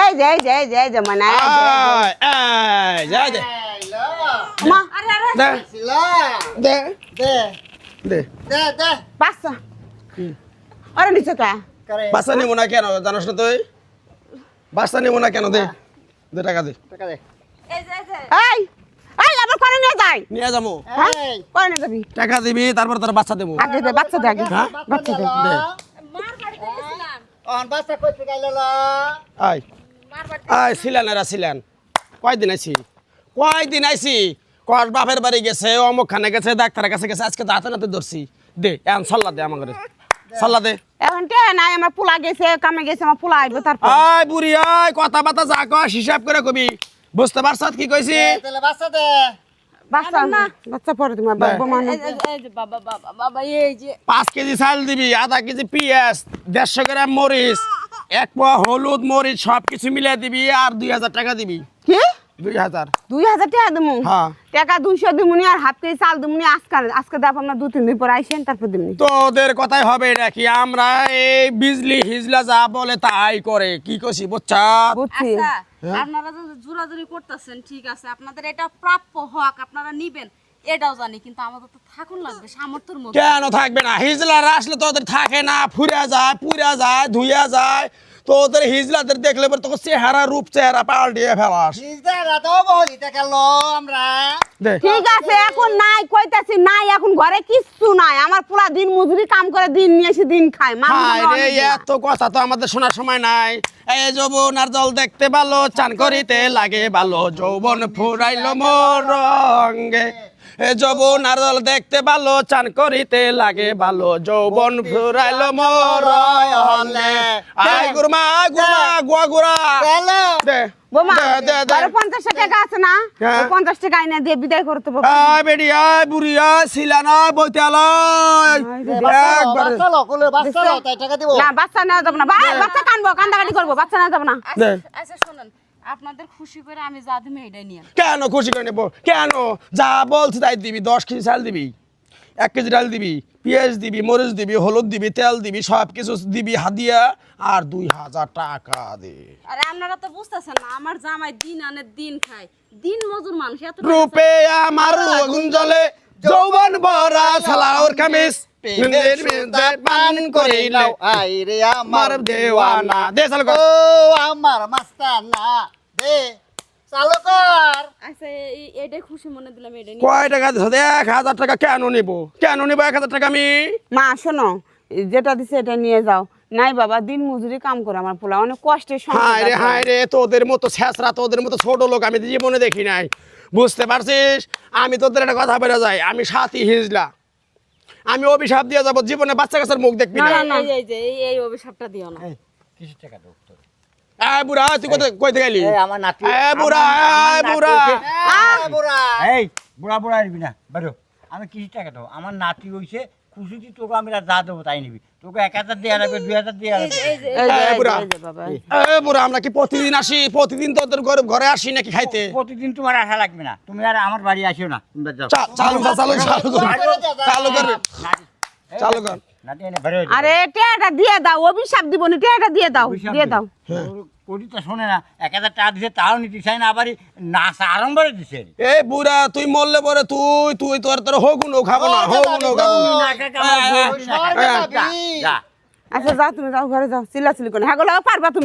এই যে এই যে এই যে এই যে মানে এই যে, এই যে। এই, এই, যা দে। লো দে। দে। দে। দে দে। বাচ্চা। আরে নিচে কা করে? বাচ্চা নেব না কেন জানোস না তুই? নেব না কেন দে। দে টাকা দে। টাকা দে। এই এই আবার করে নিয়ে যাই। নিয়ে যাব। হ্যাঁ? এই। করে নিয়ে যাবি? টাকা দিবি তারপর তোর বাচ্চা দেবো। আগে দে বাচ্চা দে আগে। হ্যাঁ? বাচ্চা দে। দে। আয়। আয় ছিলেন এরা ছিলেন। কয়দিন আইছি? কয়দিন আইছি? কর বাপের বাড়ি গেছে অমুক খানে গেছে ডাক্তারের কাছে গেছে আজকে দাঁতে নাতে ধরছি। দে এখন সল্লা দে আমার সল্লা দে। এখন কে? নাই আমার পোলা গেছে কামে গেছে আমার পোলা আইবে তারপর। আয় বুড়ি আয় কথা বাতা যা কয় হিসাব করে কবি। বুঝতে পারছ কি কইছি? তাহলে বাসা দে। বাচ্চা বাচ্চা পরে তোমার বাবা মানে বাবা বাবা বাবা এই যে। পাঁচ কেজি চাল দিবি আধা কেজি পেঁয়াজ দেড়শো গ্রাম মরিচ এক পোয়া হলুদ মরিচ সব কিছু মিলিয়ে দিবি আর দুই হাজার টাকা দিবি। কি? দুই হাজার। দুই হাজার টাকা দিমু? হ্যাঁ। টাকা দুইশো দিমুনি আর হাফ কেজি চাল দিমুনি আজকে আজকে দেখ আপনার দু তিন দিন পরে আইসেন তারপর দিমনি। তোদের কথাই হবে নাকি আমরা এই বিজলি হিজলা যা বলে তাই করে। কি কছি বুঝছা? বুঝছি। আচ্ছা আপনারা যে জোরাজুরি করতেছেন ঠিক আছে। আপনাদের এটা প্রাপ্য হক আপনারা নিবেন। এটাও জানি কিন্তু আমাদের তো থাকুন লাগবে সামর্থ্যের মধ্যে। কেন থাকবে না? হিজলার আসলে তোদের থাকে না ফুরা যায় পুরা যায় ধুইয়া যায়। তোদের হিজলাদের দেখলে পরে তোকে চেহারা রূপ চেহারা পাল্টিয়ে ফেলাস। সিজদা রাতো বলি টাকা লো আমরা। ঠিক আছে এখন নাই কইতাছি নাই এখন ঘরে কিচ্ছু নাই। আমার পুরা দিন মজুরি কাম করে দিন নিয়ে এসে দিন খায় হায় রে এত কথা তো আমাদের শোনার সময় নাই। এই যৌবন আর জল দেখতে ভালো চান করিতে লাগে ভালো যৌবন ফুরাইলো মোর রঙ্গে যৌবন আর দেখতে ভালো চান করিতে লাগে ভালো। যৌবন ফুরাইলো মোর আই গুরমা গুরমা গুয়া গুড়া। দে না? হ্যাঁ। না বাচ্চা নেওয়া যাব না। বাচ্চা কানবো কান্দাকাটি করব বাচ্চা নেওয়া যাব না। আচ্ছা আচ্ছা শুনুন। আপনাদের খুশি করে আমি যা দিমে নিয়ে কেন খুশি করে নেব? কেন? যা বলছি তাই দিবি। দশ কেজি চাল দিবি এক কেজি ডাল দিবি পেঁয়াজ দিবি মরিচ দিবি হলুদ দিবি তেল দিবি সব কিছু দিবি হাদিয়া আর দুই হাজার টাকা দে। আরে আপনারা তো বুঝতেছেন না আমার জামাই দিন আনে দিন খায়। দিন মজুর মানুষ এত রূপে আমার আগুন জ্বলে যৌবন ভরা সালাউর কামিজ। আই রে আমার দেওয়ানা। দে চালু ও আমার মাস্তানা। দে চালু কর। আচ্ছা খুশি মনে দিলাম এটা কয় টাকা দিছ? এক হাজার টাকা কেন নিব? কেন নিব এক হাজার টাকা আমি? মা শোনো যেটা দিছে এটা নিয়ে যাও। নাই বাবা দিন মজুরি কাম করে আমার পোলা অনেক কষ্টে সংসার হায় রে। হায় রে তোদের মতো ছেঁচড়া তোদের মতো ছোট লোক আমি জীবনে দেখি নাই বুঝতে পারছিস আমি তোদের একটা কথা বেড়ে যাই আমি সাথী হিজলা আমি অভিশাপ দিয়ে যাব জীবনে বাচ্চা কাছের মুখ দেখবি না এই- এই- এই যে এই- এই অভিশাপটা দিও না কিছু টাকা দাও তোর এ বুড়া তুই কোথায় কইতে গেলি এই আমার নাতি এ বুড়া এ বুড়া আ বুড়া এই বুড়া বুড়া আসবি না বেরো আমি কিছু টাকা দেবো আমার নাতি হইছে খুশিতে তোকে আমি যা দেবো তাই নিবি। তোকে এক হাজার দেওয়া লাগবে দুই হাজার দেওয়া লাগবে। বুড়া। আমরা কি প্রতিদিন আসি? প্রতিদিন তোদের ঘরে ঘরে আসি নাকি খাইতে? প্রতিদিন তোমার আসা লাগবে না। তুমি আর আমার বাড়ি আসিও না। চালু চালু চালু কর। চালু কর। চালু কর। আরে টেয়াটা দিয়ে দাও অভিশাপ দিব না টেয়াটা দিয়ে দাও দিয়ে দাও। করিটা শোনে না এক হাজার টাকা দিছে তাও নিতে চাই না আবার নাচ আরম্ভরে দিছে এ বুড়া তুই মরলে পরে তুই তুই তোর তোর হগুনো খাব না হগুনো খাব আচ্ছা যাও তুমি যাও ঘরে যাও চিল্লা চিল্লি করে হ্যাঁ পারবা তুমি